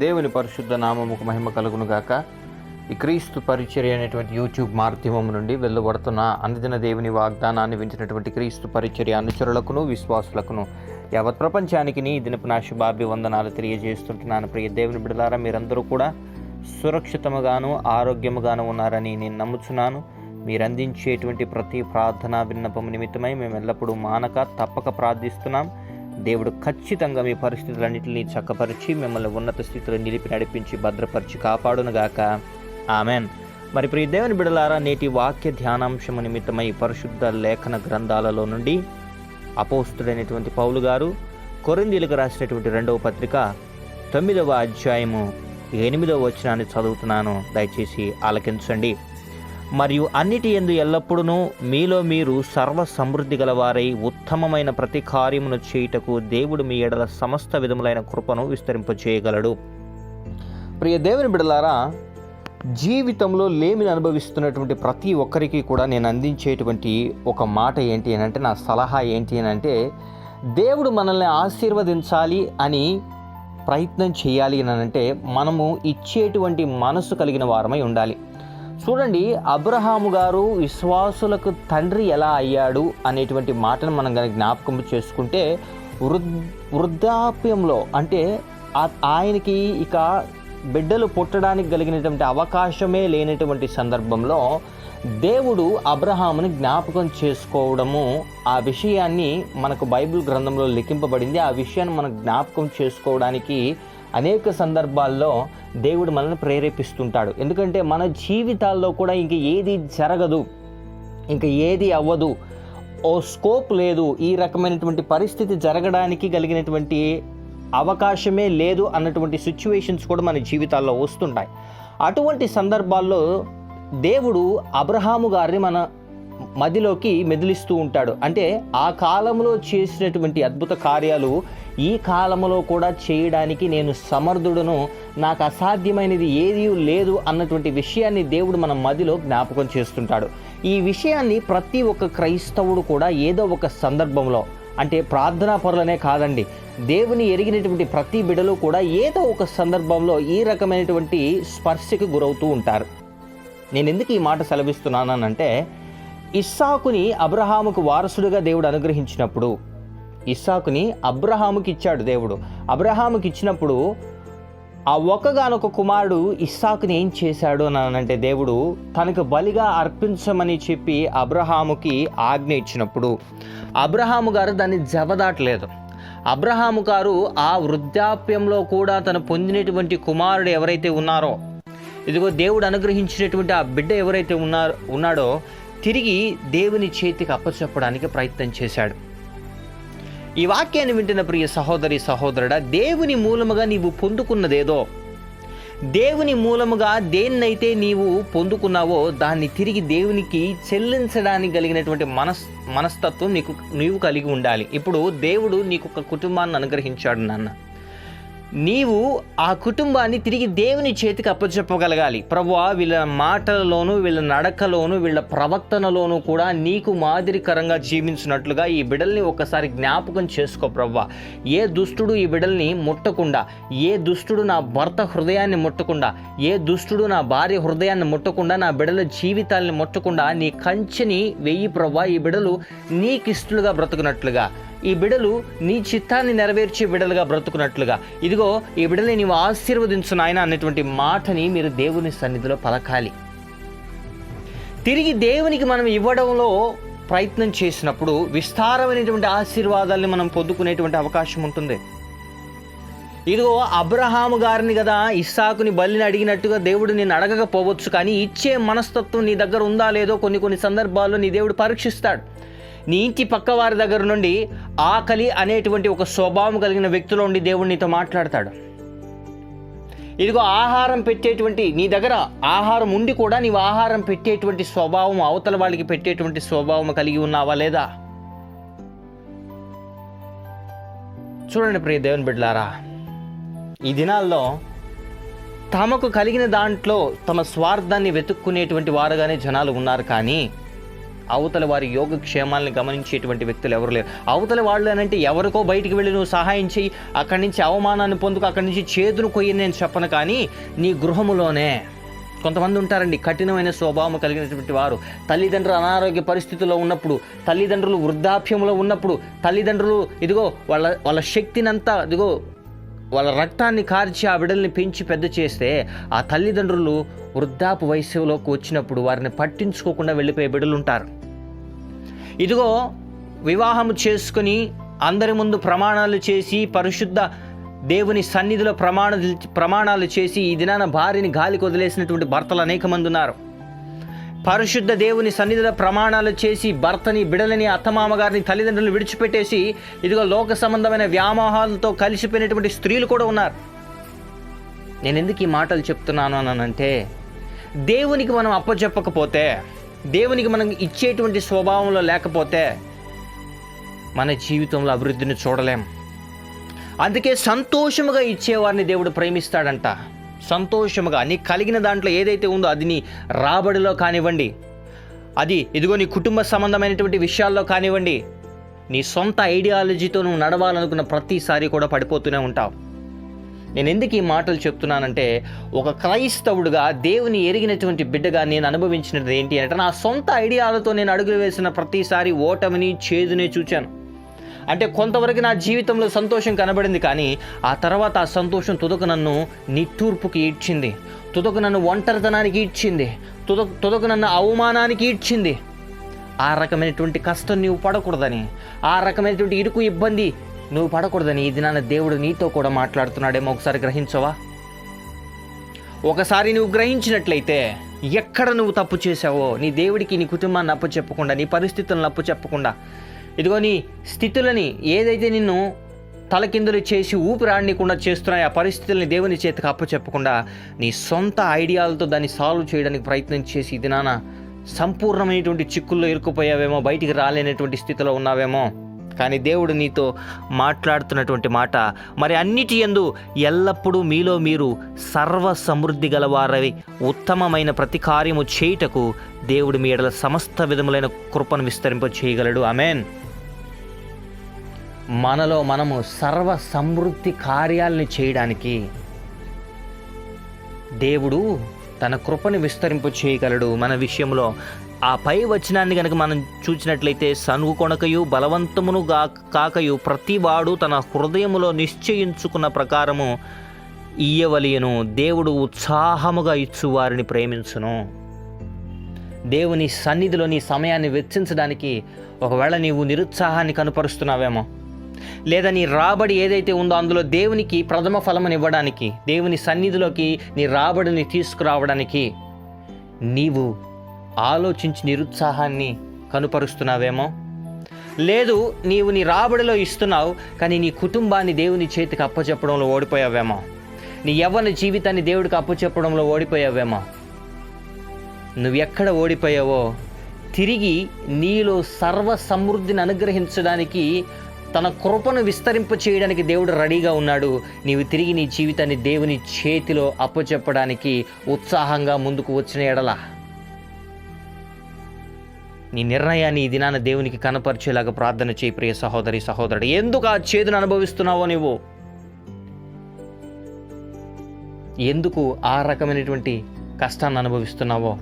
దేవుని పరిశుద్ధ నామముకు మహిమ కలుగును గాక. ఈ క్రీస్తు పరిచర్య అనేటువంటి యూట్యూబ్ మాధ్యమం నుండి వెళ్ళబడుతున్న అనుదిన దేవుని వాగ్దానాన్ని వించినటువంటి క్రీస్తు పరిచర్య అనుచరులకును విశ్వాసులకును యావత్ ప్రపంచానికి నీ దినపు నా శుభాభివందనాలు తెలియజేస్తుంటున్నాను. ప్రియ దేవుని బిడలారా మీరందరూ కూడా సురక్షితముగాను ఆరోగ్యముగాను ఉన్నారని నేను నమ్ముచున్నాను. మీరు అందించేటువంటి ప్రతి ప్రార్థనా విన్నపము నిమిత్తమై మేము ఎల్లప్పుడూ మానక తప్పక ప్రార్థిస్తున్నాం. దేవుడు ఖచ్చితంగా మీ పరిస్థితులన్నింటినీ చక్కపరిచి మిమ్మల్ని ఉన్నత స్థితిలో నిలిపి నడిపించి భద్రపరిచి కాపాడునుగాక. ఆమెన్. మరి ప్రియ దేవుని బిడలారా నేటి వాక్య ధ్యానాంశము నిమిత్తమై పరిశుద్ధ లేఖన గ్రంథాలలో నుండి అపోస్తుడైనటువంటి పౌలు గారు కొరిందీలకు రాసినటువంటి రెండవ పత్రిక తొమ్మిదవ అధ్యాయము ఎనిమిదవ వచనాన్ని చదువుతున్నాను. దయచేసి ఆలకించండి. మరియు అన్నిటి ఎందు ఎల్లప్పుడూ మీలో మీరు సర్వ సమృద్ధి గలవారై ఉత్తమమైన ప్రతి కార్యమును చేయుటకు దేవుడు మీ ఎడల సమస్త విధములైన కృపను విస్తరింపచేయగలడు. ప్రియ దేవుని బిడలారా జీవితంలో లేమిని అనుభవిస్తున్నటువంటి ప్రతి ఒక్కరికి కూడా నేను అందించేటువంటి ఒక మాట ఏంటి అని అంటే నా సలహా ఏంటి అని అంటే దేవుడు మనల్ని ఆశీర్వదించాలి అని ప్రయత్నం చేయాలి అని అంటే మనము ఇచ్చేటువంటి మనసు కలిగిన వారమై ఉండాలి. చూడండి అబ్రహాము గారు విశ్వాసులకు తండ్రి ఎలా అయ్యాడు అనేటువంటి మాటను మనం కనుక జ్ఞాపకం చేసుకుంటే వృద్ వృద్ధాప్యంలో అంటే ఆయనకి ఇక బిడ్డలు పుట్టడానికి కలిగినటువంటి అవకాశమే లేనటువంటి సందర్భంలో దేవుడు అబ్రహాముని జ్ఞాపకం చేసుకోవడము ఆ విషయాన్ని మనకు బైబిల్ గ్రంథంలో లిఖింపబడింది. ఆ విషయాన్ని మనం జ్ఞాపకం చేసుకోవడానికి అనేక సందర్భాల్లో దేవుడు మనల్ని ప్రేరేపిస్తుంటాడు. ఎందుకంటే మన జీవితాల్లో కూడా ఇంక ఏది జరగదు ఇంక ఏది అవ్వదు ఓ స్కోప్ లేదు ఈ రకమైనటువంటి పరిస్థితి జరగడానికి కలిగినటువంటి అవకాశమే లేదు అన్నటువంటి సిచ్యువేషన్స్ కూడా మన జీవితాల్లో వస్తుంటాయి. అటువంటి సందర్భాల్లో దేవుడు అబ్రహాము గారిని మన మదిలోకి మెదిలిస్తూ ఉంటాడు. అంటే ఆ కాలంలో చేసినటువంటి అద్భుత కార్యాలు ఈ కాలంలో కూడా చేయడానికి నేను సమర్థుడును. నాకు అసాధ్యమైనది ఏదీ లేదు అన్నటువంటి విషయాన్ని దేవుడు మన మదిలో జ్ఞాపకం చేస్తుంటాడు. ఈ విషయాన్ని ప్రతి ఒక్క క్రైస్తవుడు కూడా ఏదో ఒక సందర్భంలో అంటే ప్రార్థనా పరులనే కాదండి దేవుని ఎరిగినటువంటి ప్రతి బిడలు కూడా ఏదో ఒక సందర్భంలో ఈ రకమైనటువంటి స్పర్శకు గురవుతూ ఉంటారు. నేను ఎందుకు ఈ మాట సెలవిస్తున్నానంటే ఇస్సాకుని అబ్రహాముకు వారసుడిగా దేవుడు అనుగ్రహించినప్పుడు ఇస్సాకుని అబ్రహాముకి ఇచ్చాడు దేవుడు. అబ్రహాముకి ఇచ్చినప్పుడు ఆ ఒక్కగానొక కుమారుడు ఇస్సాకుని ఏం చేశాడు అని అంటే దేవుడు తనకు బలిగా అర్పించమని చెప్పి అబ్రహాముకి ఆజ్ఞ ఇచ్చినప్పుడు అబ్రహాము గారు దాన్ని జవదాటలేదు. అబ్రహాము గారు ఆ వృద్ధాప్యంలో కూడా తను పొందినటువంటి కుమారుడు ఎవరైతే ఉన్నారో ఇదిగో దేవుడు అనుగ్రహించినటువంటి ఆ బిడ్డ ఎవరైతే ఉన్నారో ఉన్నాడో తిరిగి దేవుని చేతికి అప్పచెప్పడానికి ప్రయత్నం చేశాడు. ఈ వాక్యాన్ని వింటున్న ప్రియ సహోదరి సహోదరుడా దేవుని మూలముగా నీవు పొందుకున్నదేదో దేవుని మూలముగా దేన్నైతే నీవు పొందుకున్నావో దాన్ని తిరిగి దేవునికి చెల్లించడానికి కలిగినటువంటి మనస్ మనస్తత్వం నీకు నీవు కలిగి ఉండాలి. ఇప్పుడు దేవుడు నీకు ఒక కుటుంబాన్ని అనుగ్రహించాడు నాన్న. నీవు ఆ కుటుంబాన్ని తిరిగి దేవుని చేతికి అప్పచెప్పగలగాలి. ప్రభు వీళ్ళ మాటలలోను వీళ్ళ నడకలోను వీళ్ళ ప్రవర్తనలోను కూడా నీకు మాదిరికరంగా జీవించినట్లుగా ఈ బిడల్ని ఒకసారి జ్ఞాపకం చేసుకో ప్రభువా ఏ దుష్టుడు ఈ బిడల్ని ముట్టకుండా ఏ దుష్టుడు నా భర్త హృదయాన్ని ముట్టకుండా ఏ దుష్టుడు నా భార్య హృదయాన్ని ముట్టకుండా నా బిడల జీవితాల్ని ముట్టకుండా నీ కంచెని వెయ్యి ప్రభా ఈ బిడలు నీకిష్టులుగా బ్రతుకున్నట్లుగా. ఈ బిడలు నీ చిత్తాన్ని నెరవేర్చే బిడలుగా బ్రతుకున్నట్లుగా. ఇదిగో ఈ బిడల్ని నీవు ఆశీర్వదించు నాయన అన్నటువంటి మాటని మీరు దేవుని సన్నిధిలో పలకాలి. తిరిగి దేవునికి మనం ఇవ్వడంలో ప్రయత్నం చేసినప్పుడు విస్తారమైనటువంటి ఆశీర్వాదాల్ని మనం పొందుకునేటువంటి అవకాశం ఉంటుంది. ఇదిగో అబ్రహాము గారిని కదా ఇస్సాకుని బలిని అడిగినట్టుగా దేవుడు నేను అడగకపోవచ్చు కానీ ఇచ్చే మనస్తత్వం నీ దగ్గర ఉందా లేదో కొన్ని కొన్ని సందర్భాల్లో నీ దేవుడు పరీక్షిస్తాడు. నీ ఇంటి పక్క వారి దగ్గర నుండి ఆకలి అనేటువంటి ఒక స్వభావం కలిగిన వ్యక్తిలో ఉండి దేవుడు నీతో మాట్లాడతాడు. ఇదిగో ఆహారం పెట్టేటువంటి నీ దగ్గర ఆహారం ఉండి కూడా నీవు ఆహారం పెట్టేటువంటి స్వభావం అవతల వాళ్ళకి పెట్టేటువంటి స్వభావం కలిగి ఉన్నావా లేదా? చూడండి ప్రియ దేవుని బిడ్డలారా ఈ దినాల్లో తమకు కలిగిన దాంట్లో తమ స్వార్థాన్ని వెతుక్కునేటువంటి వారుగానే జనాలు ఉన్నారు కానీ అవతల వారి యోగక్షేమాలను గమనించేటువంటి వ్యక్తులు ఎవరు లేరు. అవతల వాళ్ళు అనంటే అంటే ఎవరికో బయటికి వెళ్ళి నువ్వు సహాయం చేయి అక్కడి నుంచి అవమానాన్ని పొందుకు అక్కడి నుంచి చేతును కొయ్యి నేను చెప్పను కానీ నీ గృహములోనే కొంతమంది ఉంటారండి కఠినమైన స్వభావం కలిగినటువంటి వారు. తల్లిదండ్రులు అనారోగ్య పరిస్థితుల్లో ఉన్నప్పుడు తల్లిదండ్రులు వృద్ధాప్యంలో ఉన్నప్పుడు తల్లిదండ్రులు ఇదిగో వాళ్ళ వాళ్ళ శక్తినంతా ఇదిగో వాళ్ళ రక్తాన్ని కార్చి ఆ బిడ్డల్ని పెంచి పెద్ద చేస్తే ఆ తల్లిదండ్రులు వృద్ధాపు వయసులోకి వచ్చినప్పుడు వారిని పట్టించుకోకుండా వెళ్ళిపోయే బిడ్డలు ఉంటారు ఇదిగో వివాహం చేసుకుని అందరి ముందు ప్రమాణాలు చేసి పరిశుద్ధ దేవుని సన్నిధిలో ప్రమాణ ప్రమాణాలు చేసి ఈ దినాన భార్యని గాలికి వదిలేసినటువంటి భర్తలు అనేక మంది ఉన్నారు. పరిశుద్ధ దేవుని సన్నిధిలో ప్రమాణాలు చేసి భర్తని బిడలని అత్తమామగారిని తల్లిదండ్రులు విడిచిపెట్టేసి ఇదిగో లోక సంబంధమైన వ్యామోహాలతో కలిసిపోయినటువంటి స్త్రీలు కూడా ఉన్నారు. నేను ఎందుకు ఈ మాటలు చెప్తున్నాను అనంటే దేవునికి మనం అప్పచెప్పకపోతే దేవునికి మనం ఇచ్చేటువంటి స్వభావంలో లేకపోతే మన జీవితంలో అభివృద్ధిని చూడలేం. అందుకే సంతోషముగా ఇచ్చేవారిని దేవుడు ప్రేమిస్తాడంట. సంతోషముగా నీ కలిగిన దాంట్లో ఏదైతే ఉందో అది నీ రాబడిలో కానివ్వండి అది ఇదిగో నీ కుటుంబ సంబంధమైనటువంటి విషయాల్లో కానివ్వండి నీ సొంత ఐడియాలజీతో నువ్వు నడవాలనుకున్న ప్రతిసారి కూడా పడిపోతూనే ఉంటావు. నేను ఎందుకు ఈ మాటలు చెప్తున్నానంటే ఒక క్రైస్తవుడుగా దేవుని ఎరిగినటువంటి బిడ్డగా నేను అనుభవించినది ఏంటి అంటే నా సొంత ఐడియాలతో నేను అడుగులు వేసిన ప్రతిసారి ఓటమిని చేదునే చూచాను. అంటే కొంతవరకు నా జీవితంలో సంతోషం కనబడింది కానీ ఆ తర్వాత ఆ సంతోషం తుదకు నన్ను నిట్టూర్పుకి ఈడ్చింది. తుదకు నన్ను ఒంటరితనానికి ఈడ్చింది. తుద తుదకు నన్ను అవమానానికి ఈడ్చింది. ఆ రకమైనటువంటి కష్టం నీవు పడకూడదని ఆ రకమైనటువంటి ఇరుకు ఇబ్బంది నువ్వు పడకూడదని ఈ దినాన దేవుడు నీతో కూడా మాట్లాడుతున్నాడేమో ఒకసారి గ్రహించవా? ఒకసారి నువ్వు గ్రహించినట్లయితే ఎక్కడ నువ్వు తప్పు చేసావో నీ దేవుడికి నీ కుటుంబాన్ని అప్పు చెప్పకుండా నీ పరిస్థితులను అప్పు చెప్పకుండా ఇదిగో నీ స్థితులని ఏదైతే నిన్ను తలకిందులు చేసి ఊపిరాడనీయకుండా చేస్తున్నాయి ఆ పరిస్థితుల్ని దేవుని చేతికి అప్పు చెప్పకుండా నీ సొంత ఐడియాలతో దాన్ని సాల్వ్ చేయడానికి ప్రయత్నం చేసి ఇది నాన్న సంపూర్ణమైనటువంటి చిక్కుల్లో ఇరుక్కుపోయావేమో బయటికి రాలేనటువంటి స్థితిలో ఉన్నావేమో. కానీ దేవుడు నీతో మాట్లాడుతున్నటువంటి మాట మరి అన్నిటి ఎందు ఎల్లప్పుడూ మీలో మీరు సర్వ సమృద్ధి గలవారవి ఉత్తమమైన ప్రతి కార్యము చేయుటకు దేవుడు మీ ఎడల సమస్త విధములైన కృపను విస్తరింప చేయగలడు. అమెన్ మనలో మనము సర్వ సమృద్ధి కార్యాలని చేయడానికి దేవుడు తన కృపను విస్తరింప చేయగలడు. మన విషయంలో ఆ పై వచనాన్ని కనుక మనం చూసినట్లయితే సనుగు కొనకయు బలవంతమును గా కాకయు ప్రతివాడు తన హృదయములో నిశ్చయించుకున్న ప్రకారము ఇయ్యవలియను. దేవుడు ఉత్సాహముగా ఇచ్చు వారిని ప్రేమించును. దేవుని సన్నిధిలో నీ సమయాన్ని వెచ్చించడానికి ఒకవేళ నీవు నిరుత్సాహాన్ని కనుపరుస్తున్నావేమో లేదా నీ రాబడి ఏదైతే ఉందో అందులో దేవునికి ప్రథమ ఫలమనివ్వడానికి దేవుని సన్నిధిలోకి నీ రాబడిని తీసుకురావడానికి నీవు ఆలోచించి నిరుత్సాహాన్ని కనుపరుస్తున్నావేమో? లేదు నీవు నీ రాబడిలో ఇస్తున్నావు కానీ నీ కుటుంబాన్ని దేవుని చేతికి అప్పచెప్పడంలో ఓడిపోయావేమో? నీ యవ్వన జీవితాన్ని దేవుడికి అప్పచెప్పడంలో ఓడిపోయావేమో? నువ్వు ఎక్కడ ఓడిపోయావో? తిరిగి నీలో సర్వ సమృద్ధిని అనుగ్రహించడానికి తన కృపను విస్తరింప చేయడానికి దేవుడు రెడీగా ఉన్నాడు. నీవు తిరిగి నీ జీవితాన్ని దేవుని చేతిలో అప్పచెప్పడానికి ఉత్సాహంగా ముందుకు వచ్చిన ఎడల. నీ నిర్ణయాన్ని ఈ దినాన దేవునికి కనపరిచేలాగా ప్రార్థన చేయి ప్రియ సహోదరి సహోదరుడు. ఎందుకు ఆ చేదును అనుభవిస్తున్నావో నువ్వు ఎందుకు ఆ రకమైనటువంటి కష్టాన్ని అనుభవిస్తున్నావో?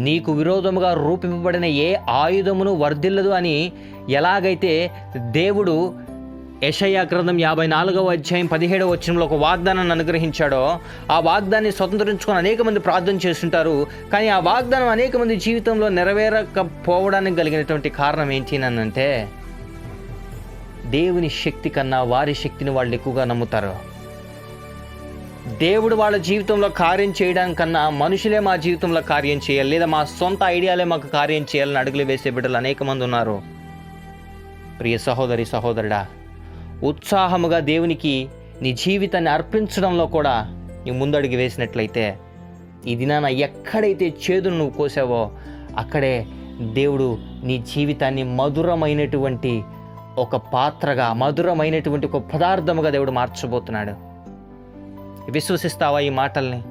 నీకు విరోధముగా రూపింపబడిన ఏ ఆయుధమును వర్ధిల్లదు అని ఎలాగైతే దేవుడు యెషయా గ్రంథం యాభై నాలుగవ అధ్యాయం పదిహేడవ వచనంలో ఒక వాగ్దానాన్ని అనుగ్రహించాడో ఆ వాగ్దాన్ని స్వతంత్రించుకొని అనేక మంది ప్రార్థన చేస్తుంటారు కానీ ఆ వాగ్దానం అనేక మంది జీవితంలో నెరవేరకపోవడానికి కలిగినటువంటి కారణం ఏంటి అంటే దేవుని శక్తి కన్నా వారి శక్తిని వాళ్ళు ఎక్కువగా నమ్ముతారు. దేవుడు వాళ్ళ జీవితంలో కార్యం చేయడం కన్నా మనుషులే మా జీవితంలో కార్యం చేయాలి లేదా మా సొంత ఐడియాలే మాకు కార్యం చేయాలని అడుగులు వేసే బిడ్డలు అనేక మంది ఉన్నారు. ప్రియ సహోదరి సహోదరుడా ఉత్సాహముగా దేవునికి నీ జీవితాన్ని అర్పించడంలో కూడా నీ ముందడుగు వేసినట్లయితే ఈ దినాన ఎక్కడైతే చేదును నువ్వు కోసావో అక్కడే దేవుడు నీ జీవితాన్ని మధురమైనటువంటి ఒక పాత్రగా మధురమైనటువంటి ఒక పదార్థముగా దేవుడు మార్చబోతున్నాడు. విశ్వసిస్తావా ఈ మాటల్ని?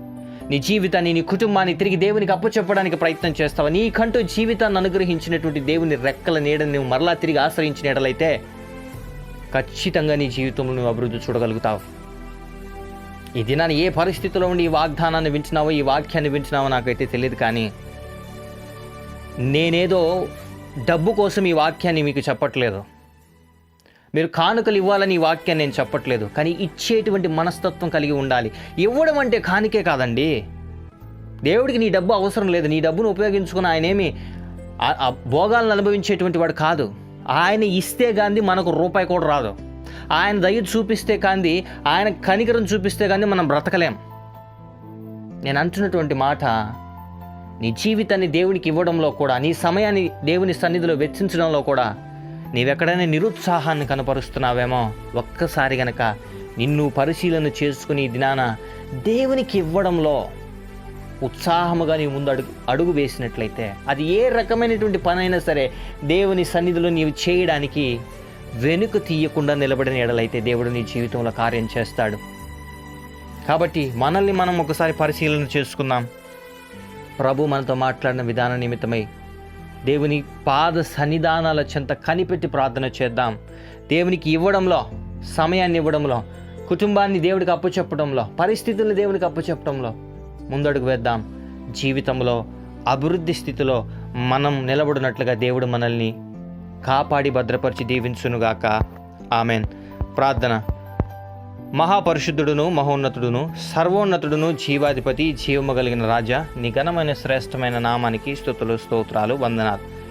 నీ జీవితాన్ని నీ కుటుంబాన్ని తిరిగి దేవునికి అప్పచెప్పడానికి ప్రయత్నం చేస్తావా? నీకంటూ జీవితాన్ని అనుగ్రహించినటువంటి దేవుని రెక్కల నీడని నువ్వు మరలా తిరిగి ఆశ్రయించిన ఎడలైతే ఖచ్చితంగా నీ జీవితంలో నువ్వు అభివృద్ధి చూడగలుగుతావు. ఈ దినాన్ని ఏ పరిస్థితిలో ఉండి ఈ వాగ్దానాన్ని వింటున్నావో ఈ వాక్యాన్ని వింటున్నావో నాకైతే తెలియదు కానీ నేనేదో డబ్బు కోసం ఈ వాక్యాన్ని మీకు చెప్పట్లేదు. మీరు కానుకలు ఇవ్వాలని ఈ వాక్యాన్ని నేను చెప్పట్లేదు కానీ ఇచ్చేటువంటి మనస్తత్వం కలిగి ఉండాలి. ఇవ్వడం అంటే కానికే కాదండి. దేవుడికి నీ డబ్బు అవసరం లేదు. నీ డబ్బును ఉపయోగించుకుని ఆయనేమి ఆ భోగాలను అనుభవించేటువంటి వాడు కాదు. ఆయన ఇస్తే కానీ మనకు రూపాయి కూడా రాదు. ఆయన దయ చూపిస్తే కాంది ఆయన కనికరం చూపిస్తే కానీ మనం బ్రతకలేం. నేను అంటున్నటువంటి మాట నీ జీవితాన్ని దేవునికి ఇవ్వడంలో కూడా నీ సమయాన్ని దేవుని సన్నిధిలో వెచ్చించడంలో కూడా నీవెక్కడైనా నిరుత్సాహాన్ని కనపరుస్తున్నావేమో? ఒక్కసారి గనక నిన్ను పరిశీలన చేసుకుని దినాన దేవునికి ఇవ్వడంలో ఉత్సాహముగా నీ ముందు అడుగు అడుగు వేసినట్లయితే అది ఏ రకమైనటువంటి పనైనా సరే దేవుని సన్నిధిలో నీవు చేయడానికి వెనుక తీయకుండా నిలబడిన ఎడలైతే దేవుడు నీ జీవితంలో కార్యం చేస్తాడు. కాబట్టి మనల్ని మనం ఒకసారి పరిశీలన చేసుకుందాం. ప్రభు మనతో మాట్లాడిన విధాన నిమిత్తమై దేవుని పాద సన్నిధానాల చెంత కనిపెట్టి ప్రార్థన చేద్దాం. దేవునికి ఇవ్వడంలో సమయాన్ని ఇవ్వడంలో కుటుంబాన్ని దేవుడికి అప్పచెప్పడంలో పరిస్థితులను దేవునికి అప్పచెప్పడంలో ముందడుగు వేద్దాం. జీవితంలో అభివృద్ధి స్థితిలో మనం నిలబడినట్లుగా దేవుడు మనల్ని కాపాడి భద్రపరిచి దీవించునుగాక. ఆమెన్. ప్రార్థన. మహాపరిశుద్ధుడును మహోన్నతుడును సర్వోన్నతుడును జీవాధిపతి జీవము కలిగిన రాజా నిఘనమైన శ్రేష్టమైన నామానికి స్థుతులు స్తోత్రాలు వందనాలు.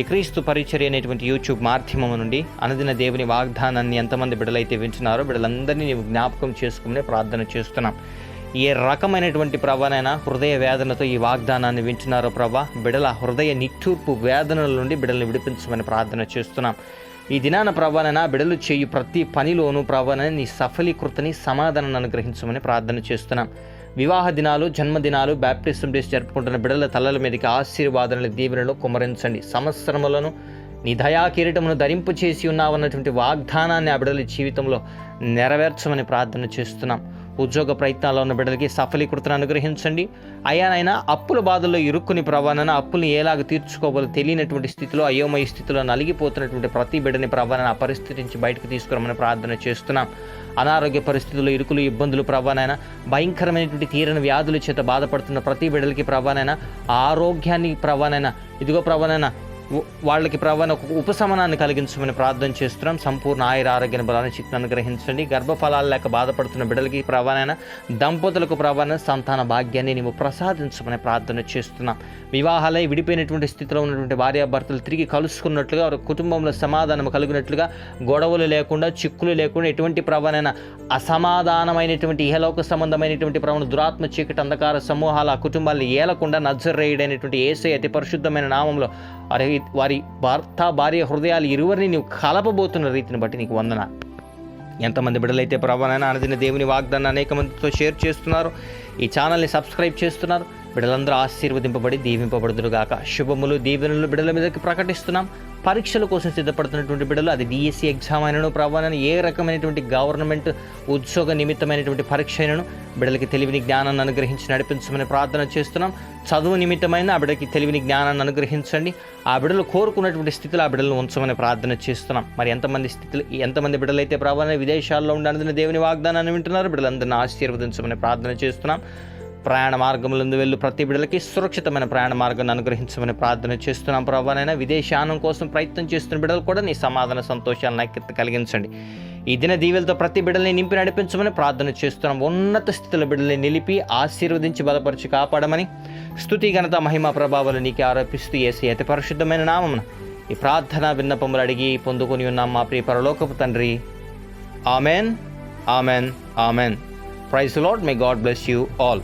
ఈ క్రీస్తు పరిచర్య అనేటువంటి యూట్యూబ్ మాధ్యమం నుండి అనదిన దేవుని వాగ్దానాన్ని ఎంతమంది బిడ్డలైతే వింటున్నారో బిడలందరినీ నీవు జ్ఞాపకం చేసుకునే ప్రార్థన చేస్తున్నాం. ఏ రకమైనటువంటి ప్రభానైనా హృదయ వేదనతో ఈ వాగ్దానాన్ని వింటున్నారో ప్రభా? బిడల హృదయ నిట్టూర్పు వేదనల నుండి బిడల్ని విడిపించమని ప్రార్థన చేస్తున్నాం. ఈ దినాన ప్రభానైనా బిడలు చేయు ప్రతి పనిలోనూ ప్రభానైనా నీ సఫలీకృతని సమాధానాన్ని అనుగ్రహించమని ప్రార్థన చేస్తున్నాం. వివాహ దినాలు జన్మదినాలు బ్యాప్టిజం డేస్ జరుపుకుంటున్న బిడల తలల మీదకి ఆశీర్వాదనల దీవెనలు కుమరించండి సంవత్సరములను నీ దయా కిరీటమును ధరింపు చేసి ఉన్నావన్నటువంటి వాగ్దానాన్ని ఆ బిడల జీవితంలో నెరవేర్చమని ప్రార్థన చేస్తున్నాం. ఉద్యోగ ప్రయత్నాల్లో ఉన్న బిడ్డలకి సఫలీకృతను అనుగ్రహించండి. అయానైనా అప్పుల బాధల్లో ఇరుక్కుని ప్రవాణన అప్పుల్ని ఎలాగ తీర్చుకోవాలో తెలియనటువంటి స్థితిలో అయోమయ స్థితిలో నలిగిపోతున్నటువంటి ప్రతి బిడ్డని ప్రవాణన ఆ పరిస్థితి నుంచి బయటకు తీసుకురమని ప్రార్థన చేస్తున్నాం. అనారోగ్య పరిస్థితుల్లో ఇరుకులు ఇబ్బందులు ప్రవాణైనా భయంకరమైనటువంటి తీరని వ్యాధుల చేత బాధపడుతున్న ప్రతి బిడ్డలకి ప్రవాణైనా ఆరోగ్యాన్ని ప్రవాణైనా ఇదిగో ప్రవాణైనా వాళ్ళకి ప్రవణ ఉపశమనాన్ని కలిగించమని ప్రార్థన చేస్తున్నాం. సంపూర్ణ ఆయుర ఆరోగ్య బలాన్ని శక్తిని అనుగ్రహించండి. గర్భఫలాలు లేక బాధపడుతున్న బిడ్డలకి ప్రభానైనా దంపతులకు ప్రవణ సంతాన భాగ్యాన్ని నీవు ప్రసాదించమని ప్రార్థన చేస్తున్నాం. వివాహాలై విడిపోయినటువంటి స్థితిలో ఉన్నటువంటి భార్యాభర్తలు తిరిగి కలుసుకున్నట్లుగా వారి కుటుంబంలో సమాధానం కలిగినట్లుగా గొడవలు లేకుండా చిక్కులు లేకుండా ఎటువంటి ప్రవణన అసమాధానమైనటువంటి ఇహలోక సంబంధమైనటువంటి ప్రవణ దురాత్మ చీకటి అంధకార సమూహాల ఆ కుటుంబాలను ఏలకుండా నజరేయుడైనటువంటి ఏసై అతి పరిశుద్ధమైన నామంలో వారి వారి భర్త భార్య హృదయాలు ఇరువురిని నీవు కలపబోతున్న రీతిని బట్టి నీకు వందన. ఎంతమంది బిడ్డలైతే ప్రభానైనా అనదిన దేవుని వాగ్దాన్ని అనేక మందితో షేర్ చేస్తున్నారు ఈ ఛానల్ని సబ్స్క్రైబ్ చేస్తున్నారు బిడలందరూ ఆశీర్వదింపబడి దీవింపబడుదురుగాక. శుభములు దీవెనలు బిడ్డల మీదకి ప్రకటిస్తున్నాం. పరీక్షల కోసం సిద్ధపడుతున్నటువంటి బిడ్డలు అది డిఎస్సి ఎగ్జామ్ అయినను ప్రభానని ఏ రకమైనటువంటి గవర్నమెంట్ ఉద్యోగ నిమిత్తమైనటువంటి పరీక్ష అయినను బిడ్డలకి తెలివిని జ్ఞానాన్ని అనుగ్రహించి నడిపించమని ప్రార్థన చేస్తున్నాం. చదువు నిమిత్తమైన ఆ బిడ్డకి తెలివిని జ్ఞానాన్ని అనుగ్రహించండి. ఆ బిడ్డలు కోరుకున్నటువంటి స్థితిలో ఆ బిడ్డలను ఉంచమని ప్రార్థన చేస్తున్నాం. మరి ఎంతమంది స్థితిలో ఎంతమంది బిడ్డలైతే ప్రభావం విదేశాల్లో ఉండాలని దేవుని వాగ్దానాన్ని వింటున్నారు బిడ్డలందరినీ ఆశీర్వదించమని ప్రార్థన చేస్తున్నాం. ప్రయాణ మార్గములందు వెళ్ళు. ప్రతి బిడ్డలకి సురక్షితమైన ప్రయాణ మార్గాన్ని అనుగ్రహించమని ప్రార్థన చేస్తున్నాం ప్రభానైనా విదేశానం కోసం ప్రయత్నం చేస్తున్న బిడ్డలు కూడా నీ సమాధాన సంతోషాలు నాకెత్త కలిగించండి. ఈ దిన దీవెలతో ప్రతి బిడ్డల్ని నింపి నడిపించమని ప్రార్థన చేస్తున్నాం. ఉన్నత స్థితిలో బిడ్డల్ని నిలిపి ఆశీర్వదించి బలపరిచి కాపాడమని స్థుతి ఘనత మహిమా ప్రభావాలు నీకే ఆరోపిస్తూ ఏసీ అతి పరిశుద్ధమైన నామమున ఈ ప్రార్థన విన్నపములు అడిగి పొందుకొని ఉన్నాం మా ప్రియ పరలోకపు తండ్రి. Amen amen amen. Praise lord may God bless you all.